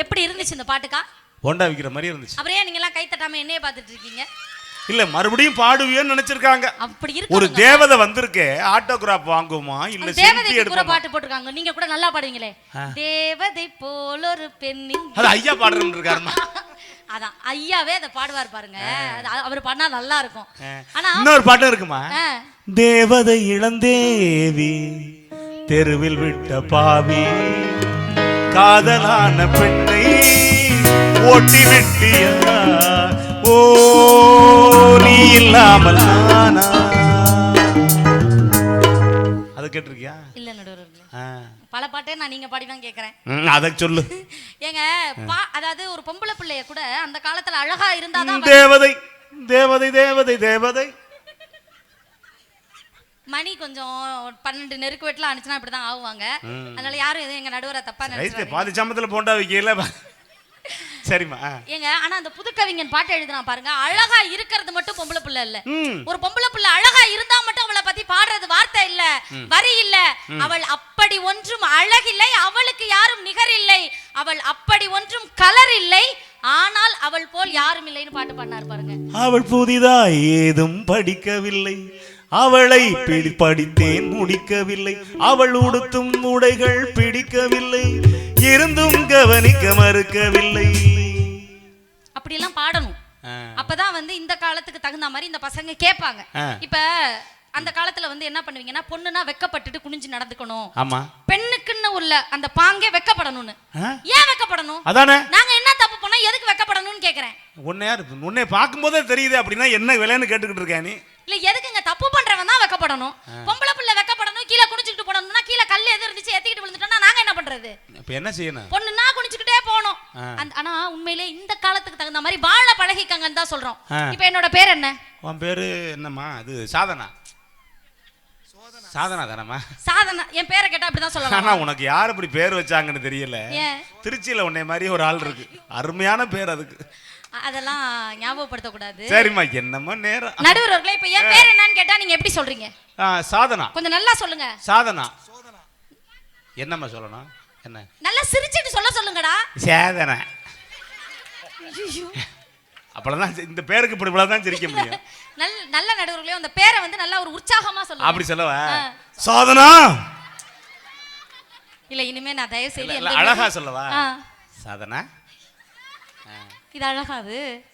எப்படி இருந்துச்சு இந்த பாட்டுக்கா? போண்டா விக்கிற மாதிரி இருந்துச்சு. அப்புறம் ஏன் நீங்க எல்லாம் கை தட்டாம என்னைய பார்த்துட்டு இருக்கீங்க. இல்ல மறுபடியும் பாடுவியோன்னு நினைச்சிருக்காங்க. அப்படி ஒரு இருக்கு தேவதை வந்திருக்கே ஆட்டோகிராஃப் வாங்குமா இல்ல தேவதைக்கு கூட பாட்டு போட்டிருக்காங்க. நீங்க கூட நல்லா பாடுவீங்களே. தேவதை போல் ஒரு பெண்ணின் அது ஐயா பாடுறேன்னு இருக்காருமா? அதான் ஐயாவே அதை பாடுவார் பாருங்க. அவர் பாடினா நல்லா இருக்கும். ஆனா இன்னொரு பாட்டும் இருக்குமா? தேவதை இளந்தேவி தெருவில் விட்ட பாவி. காதலான பெண்ணை ஓட்டி விட்டியா ஓ நீ இல்லாமல் நானா? அது கேட்டிருக்கியா? இல்ல நடுவர்களே ஆ. பல பாட்டே நான் நீங்க பாடி தான் கேக்குறேன் அதை சொல்லு. ஏங்க பா அதாவது ஒரு பொம்பளை பிள்ளைய கூட அந்த காலத்துல அழகா இருந்தாதான் தேவதை தேவதை தேவதை தேவதை. மணி கொஞ்சம் பன்னெண்டு நெருக்கு வெட்டில அனுச்சுனா இப்படிதான் ஆகுவாங்க. அதனால யாரும் எதுவும் எங்க நடுவரை தப்பா நினைச்சிடாதீங்க. பாதி சம்பளத்துல போண்டா வைக்கல. சரிம்மா. ஏங்க ஆனா அந்த புதுக்கவிஞன் பாட்டு எழுதுனா பாருங்க அழகா இருக்கிறது மட்டும் பொம்பளை பிள்ளை இல்ல. ஒரு பொம்பளை பிள்ளை அழகா இருந்தா மட்டும் அவளை பத்தி பாடுறது வார்த்தை இல்ல வரி இல்ல. அவள் அப்படி ஒன்றும் அழகில்லை அவளுக்கு யாரும் நிகர் இல்லை. அவள் அப்படி ஒன்றும் கலர் இல்லை ஆனால் அவள் போல் யாரும் இல்லைன்னு பாட்டு பண்ணாரு பாருங்க. அவள் புதிதாய் ஏதும் படிக்கவில்லை. அவளை பிடி படித்தேன் முடிக்கவில்லை. அவள் உடுத்தும் உடைகள் பிடிக்கவில்லை. இருந்தும் கவனிக்க மறுக்கவில்லை. அப்படி எல்லாம் பாடணும் அப்பதான் வந்து இந்த காலத்துக்கு தகுந்த மாதிரி இந்த பசங்க கேட்பாங்க. இப்ப அந்த காலத்துல வந்து என்ன பண்ணுவீங்கன்னா பொண்ணுனா வெக்கப்பட்டுட்டு குனிஞ்சு நடந்துக்கணும். ஆமா. பெண்ணுக்குன்னு உள்ள அந்த பாங்கே வெக்கப்படணும்னு? ஏன் வெக்கப்படணும்? அதானே. நாங்க என்ன தப்பு பண்ணா எதுக்கு வெக்கப்படணும்னு கேக்குறேன்? உன்னை யார் உன்னை பார்க்கும்போதே தெரியுது அப்படின்னா என்ன விலைன்னு கேட்டுக்கிட்டு இருக்கேன் நீ. இல்ல தான் வெக்கப்படணும். பொம்பளை பிள்ளை வெக்கப்படணும். கீழே குனிச்சுக்கிட்டு போடணும்னா கீழே கல் எது இருந்துச்சு ஏத்திக்கிட்டு விழுந்துட்டோம்னா நாங்க என்ன பண்றது? இப்போ என்ன செய்யணும்? பொண்ணுன்னா குனிச்சுக்கிட்டே போகணும். ஆனா உண்மையிலே இந்த காலத்துக்கு தகுந்த மாதிரி வாழ பழகிக்கங்கன்னு தான் சொல்றோம். இப்ப என்னோட பேர் என்ன? உன் பேரு என்னம்மா? அது சாதனா. சாதனா தானம்மா? சாதனா. என் பேரை கேட்டா அப்படிதான் சொல்லலாம். ஆனா உனக்கு யார் இப்படி பேர் வச்சாங்கன்னு தெரியல. திருச்சியில உன்னை மாதிரி ஒரு ஆள் இருக்கு. அருமையான பேர் அதுக்கு. அதெல்லாம் ஞாபகப்படுத்த கூடாது சரிம்மா என்னமோ நேரம். நடுவர்களே இப்ப என் பேர் என்னன்னு கேட்டா நீங்க எப்படி சொல்றீங்க? சாதனா. கொஞ்சம் நல்லா சொல்லுங்க. சாதனா. என்னம்மா சொல்லணும்? என்ன? நல்லா சிரிச்சிட்டு சொல்ல சொல்லுங்கடா. சாதனா. அப்பளதான் இந்த பேருக்கு இப்படி தான் சிரிக்க முடியும். நல்ல நல்ல நடுவர்களே அந்த பேரை வந்து நல்லா ஒரு உற்சாகமா சொல்லுங்க. அப்படி சொல்லவா. சாதனா. இல்ல இனிமே நான் தயவு செய்து அழகா சொல்லவா? சாதனா. இது அழகாது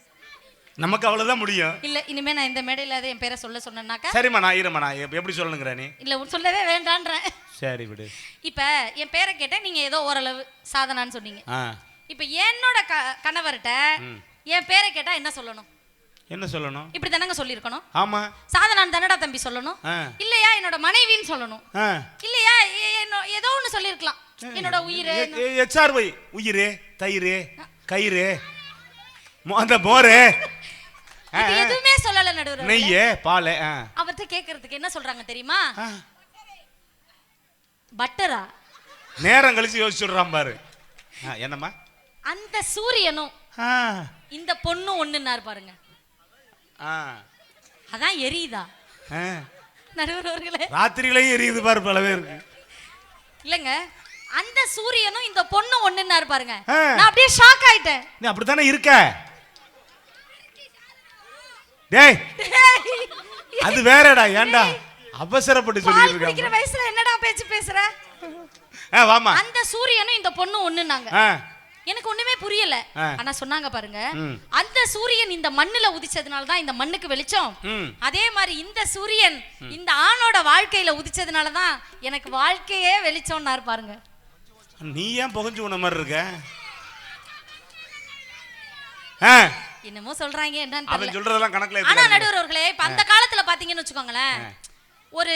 நமக்கு அவ்வளவுதான் முடியும். இல்ல இனிமே நான் இந்த மேடையில அதை என் பேரை சொல்ல சொன்னேன்னாக்கா? சரிம்மா நான் இருமா நான் எப்- எப்படி சொல்லணுங்கிற நீ? இல்ல சொல்லவே வேண்டான்றேன். சரி விடு. இப்ப என் பேரை கேட்டேன் நீங்க ஏதோ ஓரளவு சாதனான்னு சொன்னீங்க. இப்ப என்னோட கணவர்கிட்ட. என் பேரை கேட்டா என்ன சொல்லணும்? என்ன சொல்லணும்? இப்படி தானங்க சொல்லியிருக்கணும். ஆமா. சாதனான் தானடா தம்பி சொல்லணும். இல்லையா என்னோட மனைவின்னு சொல்லணும். இல்லையா ஏதோ ஒண்ணு சொல்லியிருக்கலாம். என்னோட உயிர் எச்ஆர்வை உயிரே தயிரே கயிறு. அந்த மோரு. இது எதுவுமே சொல்லல நடுவர் நெய்யே பால் அவர்கிட்ட கேக்குறதுக்கு என்ன சொல்றாங்க தெரியுமா. பட்டரா? நேரம் கழிச்சு யோசிச்சுடுறான் பாரு. என்னம்மா? அந்த சூரியனும் இந்த பொண்ணும் ஒண்ணுன்னாரு பாருங்க. அதான் எரியுதா? ஆ. நடுவர் அவர்களே ராத்திரியிலையும் எரியுது பாரு பல பேருக்கு இல்லங்க அந்த சூரியனும் இந்த பொண்ணும் ஒண்ணுன்னாரு பாருங்க. நான் அப்படியே ஷாக் ஆயிட்டேன். நீ அப்படித்தானே இருக்க? டேய் அது வேறடா ஏன்டா? அவசரப்பட்டு சொல்லிட்டு இருக்காங்க வயசுல என்னடா பேச்சு பேசுற? ஆ வாமா அந்த சூரியனும் இந்த பொண்ணும் ஒண்ணுனாங்க எனக்கு ஒண்ணுமே புரியல. ஆனா சொன்னாங்க பாருங்க. அந்த சூரியன் இந்த மண்ணுல உதிச்சதுனால தான் இந்த மண்ணுக்கு வெளிச்சம். அதே மாதிரி இந்த சூரியன் இந்த ஆணோட வாழ்க்கையில உதிச்சதுனால தான் எனக்கு வாழ்க்கையே வெளிச்சம்னாரு பாருங்க. நீ ஏன் புகஞ்சு உன மாதிரி இருக்க? ஆ. என்னமோ சொல்றாங்க என்னன்னு அவன் தெரியல. சொல்றதெல்லாம் கணக்குல ஆனா எடுத்துக்காதீங்க. நடுவர் அவர்களே இப்ப அந்த காலத்துல பாத்தீங்கன்னு வச்சுக்கோங்களேன் ஒரு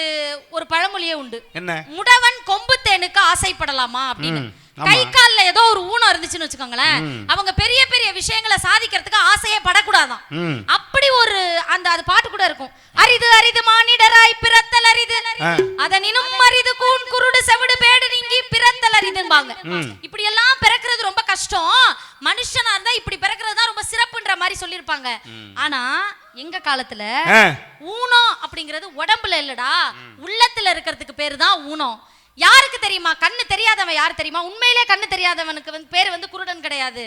ஒரு பழமொழியே உண்டு. என்ன? முடவன் கொம்பு தேனுக்கு ஆசைப்படலாமா? அப்படின்னு. ம், ஆமா. கை கால்ல ஏதோ ஒரு ஊனம் இருந்துச்சுன்னு வச்சுக்கோங்களேன் அவங்க பெரிய பெரிய விஷயங்களை சாதிக்கிறதுக்கு ஆசையே படக்கூடாதான். ம். அப்படி ஒரு அந்த அது பாட்டு கூட இருக்கும். அரிது அரிது மானிடராய் பிறத்தல் அரிது. அதனினும் அரிது கூன் குருடு செவிடு பேடு நீங்கி பிறத்தல் அரிதும்பாங்க. இப்படி எல்லாம் பிறக்கிறது ரொம்ப கஷ்டம். மனுஷனா இருந்தா இப்படி பிறக்கிறது தான் ரொம்ப சிறப்புன்ற சொல்லியிருப்பாங்க ஆனா எங்க காலத்துல ஊனம் அப்படிங்கிறது உடம்புல இல்லடா. உள்ளத்துல இருக்கிறதுக்கு பேரு தான் ஊனம் யாருக்கு தெரியுமா? கண்ணு தெரியாதவன் யார் தெரியுமா? உண்மையிலே கண்ணு தெரியாதவனுக்கு வந்து பேர் வந்து குருடன் கிடையாது.